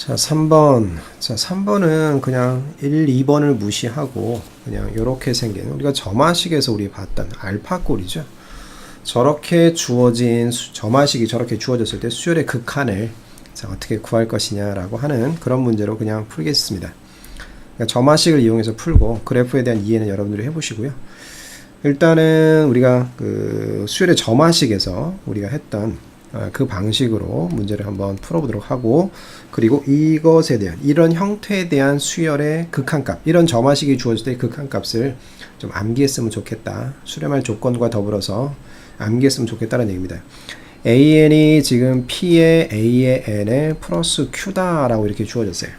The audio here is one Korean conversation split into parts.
자, 3번. 자, 3번은 그냥 1, 2번을 무시하고 그냥 이렇게 생긴 우리가 점화식에서 우리 봤던 알파 꼴이죠. 저렇게 주어진 수- 점화식이 저렇게 주어졌을 때 수열의 극한을 자, 어떻게 구할 것이냐라고 하는 그런 문제로 그냥 풀겠습니다. 그러니까 점화식을 이용해서 풀고 그래프에 대한 이해는 여러분들이 해보시고요. 일단은 우리가 그 수열의 점화식에서 우리가 했던 아, 그 방식으로 문제를 한번 풀어보도록 하고 그리고 이것에 대한 이런 형태에 대한 수열의 극한값 이런 점화식이 주어질 때 극한값을 좀 암기했으면 좋겠다. 수렴할 조건과 더불어서 암기했으면 좋겠다는 얘기입니다. AN이 지금 P의 A의 N에 플러스 Q다 라고 이렇게 주어졌어요.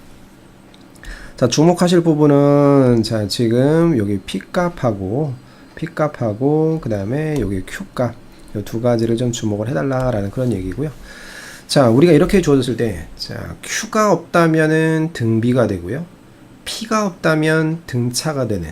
자 주목하실 부분은 자 지금 여기 P 값하고 P 값하고 그 다음에 여기 Q 값 이 두 가지를 좀 주목을 해달라라는 그런 얘기고요. 자, 우리가 이렇게 주어졌을 때, 자, Q가 없다면은 등비가 되고요. P가 없다면 등차가 되는.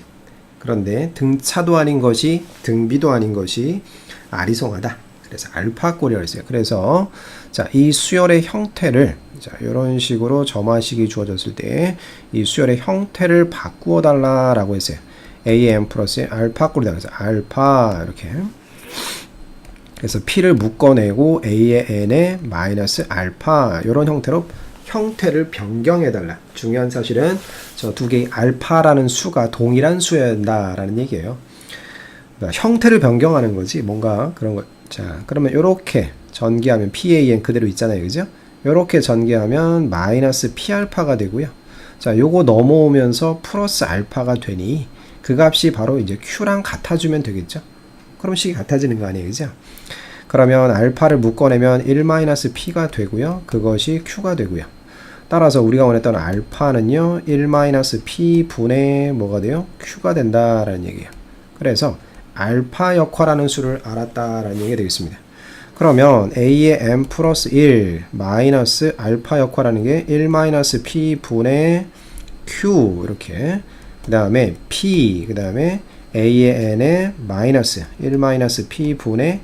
그런데 등차도 아닌 것이 등비도 아닌 것이 아리송하다. 그래서 알파 꼴이라고 했어요. 그래서 자, 이 수열의 형태를 자, 이런 식으로 점화식이 주어졌을 때 이 수열의 형태를 바꾸어 달라라고 했어요. AM 플러스 알파 꼴이다. 그래서 알파 이렇게 그래서 P를 묶어내고 A의 N에 마이너스 알파 이런 형태로 형태를 변경해달라. 중요한 사실은 저 두 개의 알파라는 수가 동일한 수여야 한다라는 얘기예요. 그러니까 형태를 변경하는 거지 뭔가 그런 거. 자 그러면 이렇게 전개하면 PAN 그대로 있잖아요, 그죠? 이렇게 전개하면 마이너스 P 알파가 되고요. 자 요거 넘어오면서 플러스 알파가 되니 그 값이 바로 이제 Q랑 같아주면 되겠죠? 그럼 식이 같아지는 거 아니에요, 그죠? 그러면 알파를 묶어내면 1-p가 되고요. 그것이 q가 되고요. 따라서 우리가 원했던 알파는요. 1-p 분의 뭐가 돼요? q가 된다라는 얘기예요. 그래서 알파 역화라는 수를 알았다라는 얘기가 되겠습니다. 그러면 a의 m 플러스 1 마이너스 알파 역화라는 게 1-p 분의 q 이렇게 그 다음에 p 그 다음에 a의 n에 마이너스 1-p 분의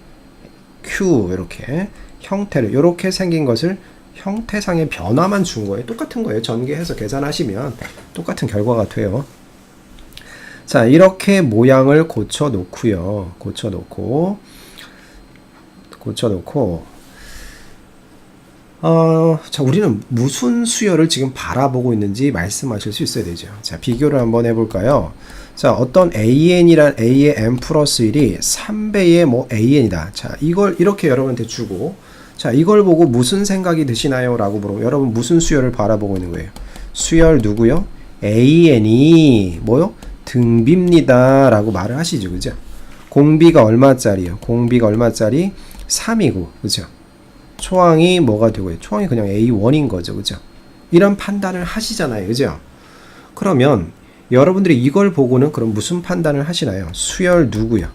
q 이렇게 형태를 이렇게 생긴 것을 형태상의 변화만 준 거예요. 똑같은 거예요. 전개해서 계산하시면 똑같은 결과가 돼요. 자, 이렇게 모양을 고쳐 놓고요. 고쳐 놓고 고쳐 놓고 어, 자, 우리는 무슨 수열을 지금 바라보고 있는지 말씀하실 수 있어야 되죠. 자, 비교를 한번 해볼까요? 자, 어떤 AN이란 A의 M 플러스 1이 3배의 뭐 AN이다. 자, 이걸 이렇게 여러분한테 주고, 자, 이걸 보고 무슨 생각이 드시나요? 라고 물어보면, 여러분 무슨 수열을 바라보고 있는 거예요? 수열 누구요? AN이 뭐요? 등비입니다. 라고 말을 하시죠. 그죠? 공비가 얼마짜리요? 공비가 얼마짜리? 3이고, 그죠? 초항이 뭐가 되고요? 초항이 그냥 A1인 거죠. 그죠? 이런 판단을 하시잖아요. 그죠? 그러면 여러분들이 이걸 보고는 그럼 무슨 판단을 하시나요? 수열 누구요?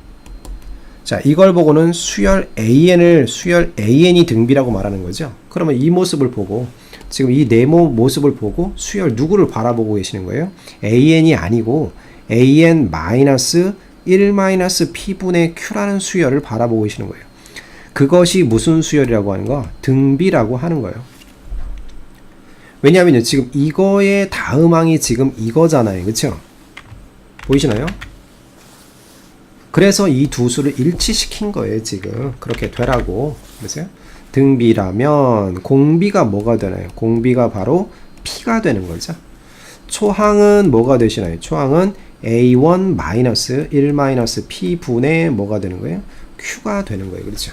자, 이걸 보고는 수열 AN을 수열 AN이 등비라고 말하는 거죠. 그러면 이 모습을 보고 지금 이 네모 모습을 보고 수열 누구를 바라보고 계시는 거예요? AN이 아니고 AN 마이너스 1 마이너스 P분의 Q라는 수열을 바라보고 계시는 거예요. 그것이 무슨 수열이라고 하는 거? 등비라고 하는 거예요. 왜냐하면 지금 이거의 다음 항이 지금 이거잖아요. 그쵸? 보이시나요? 그래서 이 두 수를 일치시킨 거예요. 지금 그렇게 되라고. 그래서요? 등비라면 공비가 뭐가 되나요? 공비가 바로 P가 되는 거죠. 초항은 뭐가 되시나요? 초항은 A1 마이너스 1 마이너스 P 분의 뭐가 되는 거예요? Q가 되는 거예요. 그렇죠?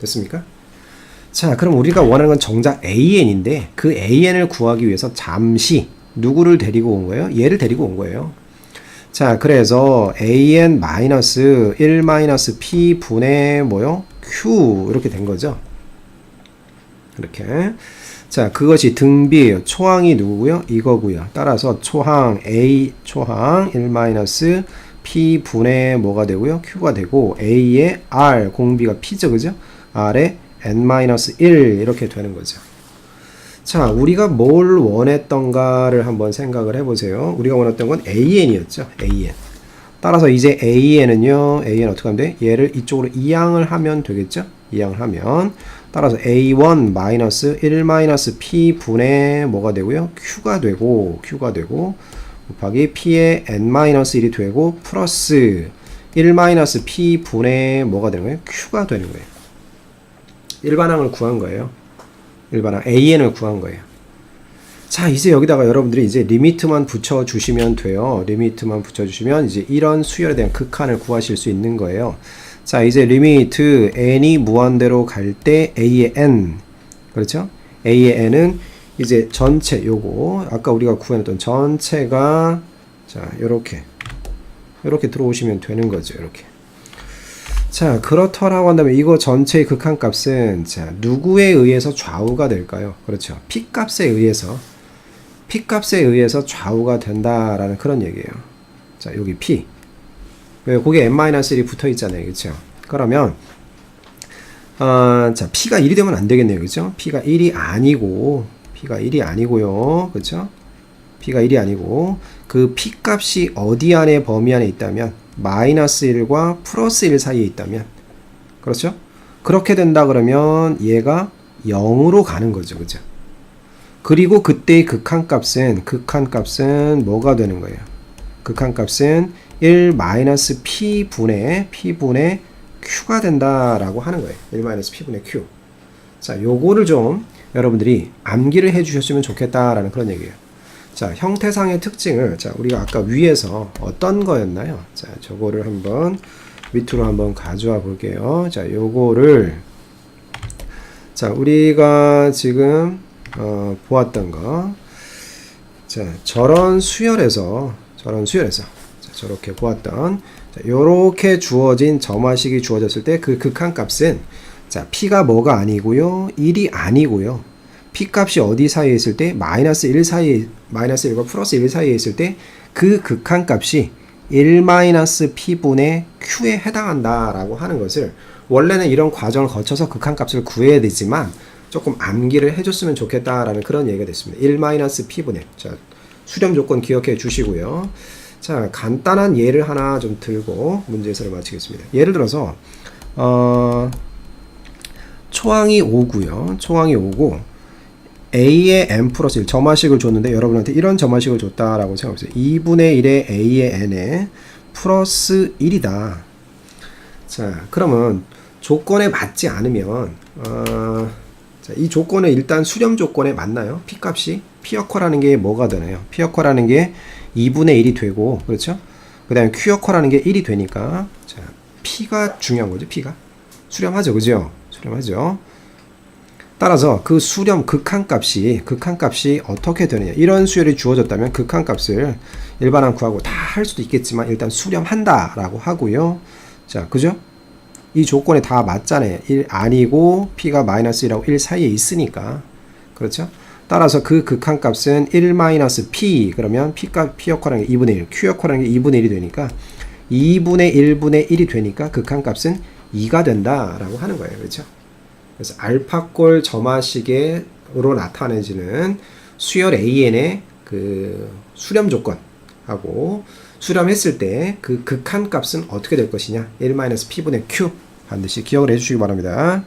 됐습니까? 자, 그럼 우리가 원하는 건 정작 AN인데 그 AN을 구하기 위해서 잠시 누구를 데리고 온 거예요? 얘를 데리고 온 거예요. 자, 그래서 AN 마이너스 1 마이너스 P 분의 뭐요? Q 이렇게 된 거죠. 이렇게. 자, 그것이 등비예요. 초항이 누구고요? 이거고요. 따라서 초항 A 초항 1 마이너스 P 분의 뭐가 되고요? Q가 되고 A의 R 공비가 P죠. 그죠? R의 n-1 이렇게 되는 거죠. 자, 우리가 뭘 원했던가를 한번 생각을 해보세요. 우리가 원했던 건 AN이었죠. AN. 따라서 이제 AN은요, AN 어떻게 하면 돼? 얘를 이쪽으로 이항을 하면 되겠죠? 이항을 하면. 따라서 a1 마이너스 1 마이너스 p 분의 뭐가 되고요? q가 되고 q가 되고 곱하기 p의 n 마이너스 1이 되고 플러스 1 마이너스 p 분의 뭐가 되는 거예요? q가 되는 거예요. 일반항을 구한 거예요. 일반항 an을 구한 거예요. 자, 이제 여기다가 여러분들이 이제 리미트만 붙여 주시면 돼요. 리미트만 붙여 주시면 이제 이런 수열에 대한 극한을 구하실 수 있는 거예요. 자, 이제 리미트 n이 무한대로 갈 때 a의 n 그렇죠? a의 n은 이제 전체 요거 아까 우리가 구해놨던 전체가 자, 요렇게 요렇게 들어오시면 되는 거죠. 이렇게. 자, 그렇더라고 한다면 이거 전체의 극한값은 자, 누구에 의해서 좌우가 될까요? 그렇죠. p 값에 의해서 p 값에 의해서 좌우가 된다라는 그런 얘기예요. 자, 여기 p. 왜 거기에 n-1이 붙어 있잖아요. 그렇죠? 그러면 아, 자, p가 1이 되면 안 되겠네요. 그렇죠? p가 1이 아니고 p가 1이 아니고요. 그렇죠? p가 1이 아니고 그 p 값이 어디 안에 범위 안에 있다면 마이너스 1과 플러스 1 사이에 있다면 그렇죠? 그렇게 된다 그러면 얘가 0으로 가는 거죠. 그죠? 그리고 그때의 극한값은 극한값은 뭐가 되는 거예요? 극한값은 1 마이너스 p 분의 p 분의 q가 된다라고 하는 거예요. 1 마이너스 p 분의 q. 자, 요거를 좀 여러분들이 암기를 해 주셨으면 좋겠다라는 그런 얘기예요. 자, 형태상의 특징을 자, 우리가 아까 위에서 어떤 거였나요? 자, 저거를 한번 밑으로 한번 가져와 볼게요. 자, 요거를 자, 우리가 지금 어, 보았던 거. 자, 저런 수열에서 저런 수열에서 자, 저렇게 보았던 자, 요렇게 주어진 점화식이 주어졌을 때 그 극한값은 자, p가 뭐가 아니고요. 1이 아니고요. P 값이 어디 사이에 있을 때 마이너스 1 사이에 마이너스 1과 플러스 1 사이에 있을 때 그 극한 값이 1 마이너스 p분의 q에 해당한다라고 하는 것을 원래는 이런 과정을 거쳐서 극한값을 구해야 되지만 조금 암기를 해줬으면 좋겠다라는 그런 얘기가 됐습니다. 1 마이너스 p분의 자 수렴 조건 기억해 주시고요. 자 간단한 예를 하나 좀 들고 문제 해설을 마치겠습니다. 예를 들어서 어, 초항이 5고요. 초항이 5고 a의 n 플러스 1 점화식을 줬는데 여러분한테 이런 점화식을 줬다라고 생각해보세요. 2분의 1의 a의 n에 플러스 1이다. 자 그러면 조건에 맞지 않으면 어, 자, 이 조건은 일단 수렴 조건에 맞나요? p 값이 p 역화라는 게 뭐가 되나요? p 역화라는 게 2분의 1이 되고 그렇죠? 그 다음에 q 역화라는 게 1이 되니까 자 p가 중요한 거죠 p가 수렴하죠 그죠? 수렴하죠 따라서 그 수렴 극한값이 극한값이 어떻게 되느냐 이런 수열이 주어졌다면 극한값을 일반항 구하고 다 할 수도 있겠지만 일단 수렴한다라고 하고요 자 그죠? 이 조건에 다 맞잖아요 1 아니고 p가 마이너스 1하고 1 사이에 있으니까 그렇죠? 따라서 그 극한값은 1 마이너스 p 그러면 p값 p 역화라는 게 2분의 1 q 역화라는 게 2분의 1이 되니까 2분의 1분의 1이 되니까 극한값은 2가 된다라고 하는 거예요 그렇죠? 그래서 알파골 점화식으로 나타내지는 수열 AN의 그 수렴 조건하고 수렴했을 때 그 극한 값은 어떻게 될 것이냐 1-p분의 q 반드시 기억을 해주시기 바랍니다.